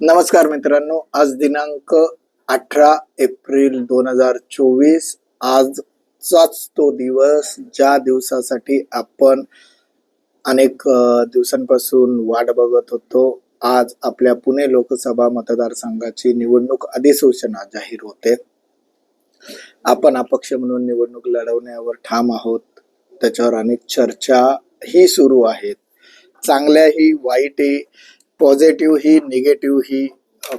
नमस्कार मित्रांनो आज दिनांक अठरा एप्रिल दोन हजार चोवीस. आजचाच तो दिवस ज्या दिवसासाठी आपण अनेक दिवसांपासून वाट बघत होतो आज आपल्या पुणे लोकसभा मतदारसंघाची निवडणूक अधिसूचना जाहीर होते. आपण अपक्ष म्हणून निवडणूक लढवण्यावर ठाम आहोत. त्याच्यावर अनेक चर्चा ही सुरू आहेत. चांगल्याही वाईटही पॉझिटिव्ह ही निगेटिव्ह ही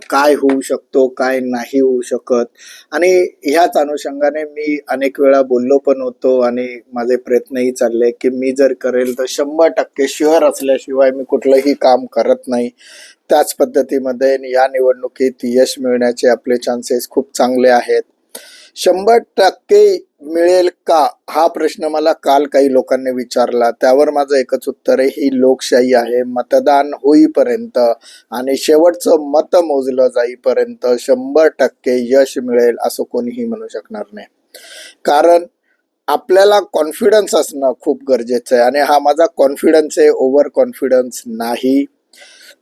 काय होऊ शकतो काय नाही होऊ शकत. आणि ह्याच अनुषंगाने मी अनेक वेळा बोललो पण होतो आणि माझे प्रयत्नही चालले की मी जर करेल तर शंभर टक्के शुअर असल्याशिवाय मी कुठलंही काम करत नाही. त्याच पद्धतीमध्ये या निवडणुकीत यश मिळण्याचे आपले चान्सेस खूप चांगले आहेत. शंभर टक्के मिळेल का? हा प्रश्न मला काल काही लोकांनी विचारला. त्यावर माझं एकच उत्तर आहे ही लोकशाही आहे. मतदान होईपर्यंत आणि शेवटचं मत मोजलं जाईपर्यंत शंभर टक्के यश मिळेल असं कोणीही म्हणू शकणार नाही. कारण आपल्याला कॉन्फिडन्स असणं खूप गरजेचं आहे आणि हा माझा कॉन्फिडन्स आहे ओव्हर कॉन्फिडन्स नाही.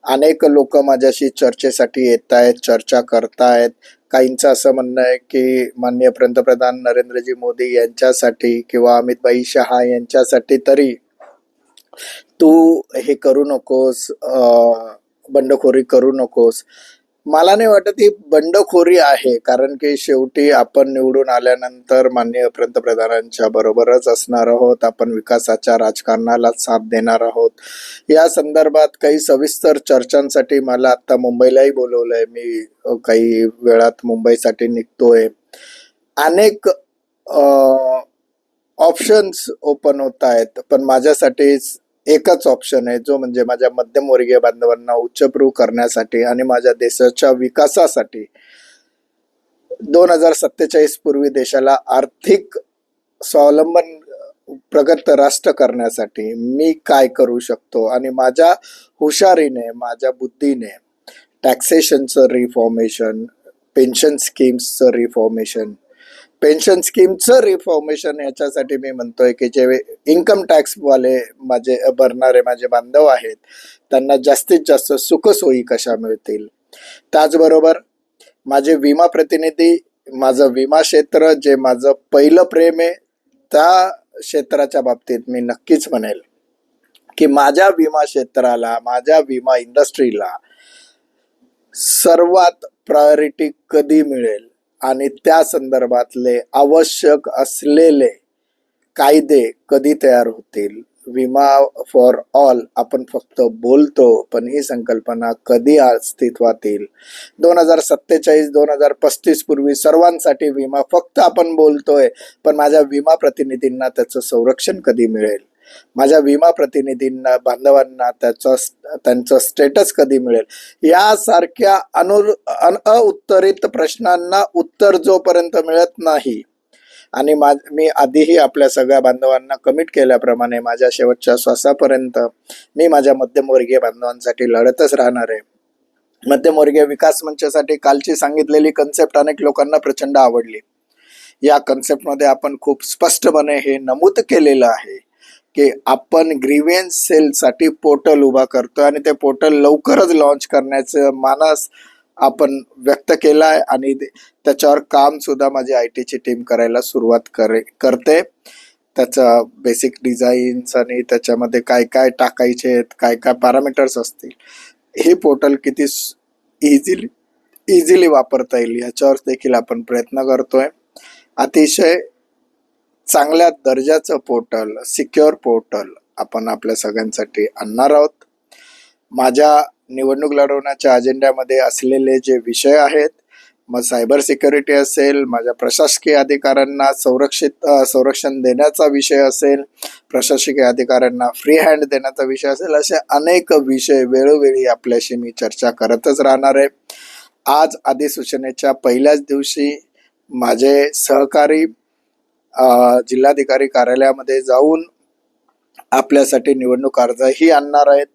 अनेक लोक माझ्याशी चर्चेसाठी येत आहेत चर्चा करतायत. काहींचं असं म्हणणं आहे की माननीय पंतप्रधान नरेंद्रजी मोदी यांच्यासाठी किंवा अमितभाई शहा यांच्यासाठी तरी तू हे करू नकोस बंडखोरी करू नकोस. मला नाही वाटत ही बंडखोरी आहे कारण की शेवटी आपण निवडून आल्यानंतर माननीय पंतप्रधानांच्या बरोबरच असणार आहोत आपण विकासाच्या राजकारणाला साथ देणार आहोत. या संदर्भात काही सविस्तर चर्चांसाठी मला आता मुंबईलाही बोलवलंय मी काही वेळात मुंबईसाठी निघतोय. अनेक ऑप्शन्स ओपन होत आहेत पण माझ्यासाठी एकच ऑप्शन आहे जो म्हणजे माझ्या मध्यमवर्गीय बांधवांना उच्चप्रू करण्यासाठी आणि माझ्या देशाच्या विकासासाठी दोन हजार सत्तेचाळीस पूर्वी देशाला आर्थिक स्वावलंबन प्रगत राष्ट्र करण्यासाठी मी काय करू शकतो? आणि माझ्या हुशारीने माझ्या बुद्धीने टॅक्सेशनचं रिफॉर्मेशन पेन्शन स्कीम्सचं रिफॉर्मेशन पेन्शन स्कीमचं रिफॉर्मेशन याच्यासाठी मी म्हणतोय की जे इन्कम टॅक्सवाले माझे भरणारे माझे बांधव आहेत त्यांना जास्तीत जास्त सुखसोयी कशा मिळतील? त्याचबरोबर माझे विमा प्रतिनिधी माझं विमा क्षेत्र जे माझं पहिलं प्रेम आहे त्या क्षेत्राच्या बाबतीत मी नक्कीच म्हणेल की माझ्या विमा क्षेत्राला माझ्या विमा इंडस्ट्रीला सर्वात प्रायोरिटी कधी मिळेल? आणि त्या संदर्भातले आवश्यक असलेले कायदे कधी तयार होतील? विमा फॉर ऑल आपण फक्त बोलतो पण ही संकल्पना कधी अस्तित्वात येईल दोन हजार सत्तेचाळीस दोन हजार पस्तीस पूर्वी सर्वांसाठी विमा फक्त आपण बोलतोय पण माझ्या विमा प्रतिनिधींना त्याचं संरक्षण कधी मिळेल? माझ्या विमा प्रतिनिधींना बांधवांना त्याचा त्यांचं स्टेटस कधी मिळेल? यासारख्या अनु अन उत्तरित प्रश्नांना उत्तर जोपर्यंत मिळत नाही आणि मा मी आधीही आपल्या सगळ्या बांधवांना कमिट केल्याप्रमाणे माझ्या शेवटच्या श्वासापर्यंत मी माझ्या मध्यमवर्गीय बांधवांसाठी लढतच राहणार आहे. मध्यमवर्गीय विकास मंचासाठी कालची सांगितलेली कन्सेप्ट अनेक लोकांना प्रचंड आवडली. या कन्सेप्टमध्ये आपण खूप स्पष्टपणे हे नमूद केलेलं आहे. की आपण ग्रीवेन्स सेलसाठी पोर्टल उभा करतो आणि ते पोर्टल लवकरच लॉन्च करण्याचं मानस आपण व्यक्त केला आहे आणि ते- त्याच्यावर काम सुद्धा माझी आय टीची टीम करायला सुरुवात करे करते. त्याचं बेसिक डिझाईन्स आणि त्याच्यामध्ये काय काय टाकायचे आहेत काय काय पॅरामीटर्स असतील हे पोर्टल किती इझिली इझिली वापरता येईल याच्यावर देखील आपण प्रयत्न करतोय. अतिशय चांगल्या दर्जाचं पोर्टल सिक्युअर पोर्टल आपण आपल्या सगळ्यांसाठी आणणार आहोत. माझ्या निवडणूक लढवण्याच्या अजेंड्यामध्ये असलेले जे विषय आहेत मग सायबर सिक्युरिटी असेल माझ्या प्रशासकीय अधिकाऱ्यांना संरक्षित संरक्षण देण्याचा विषय असेल प्रशासकीय अधिकाऱ्यांना फ्री हँड देण्याचा विषय असेल असे अनेक विषय वेळोवेळी आपल्याशी मी चर्चा करतच राहणार आहे. आज अधिसूचनेच्या पहिल्याच दिवशी माझे सहकारी जिल्हाधिकारी कार्यालयामध्ये जाऊन आपल्यासाठी निवडणूक अर्जही आणणार आहेत.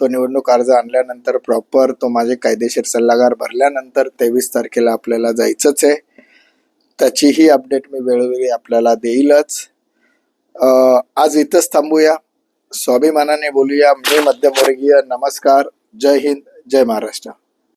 तो निवडणूक अर्ज आणल्यानंतर प्रॉपर तो माझे कायदेशीर सल्लागार भरल्यानंतर तेवीस तारखेला आपल्याला जायचंच आहे. त्याचीही अपडेट मी वेळोवेळी आपल्याला देईलच. आज इथंच थांबूया. स्वाभिमानाने बोलूया. मी मध्यमवर्गीय. नमस्कार. जय हिंद. जय महाराष्ट्र.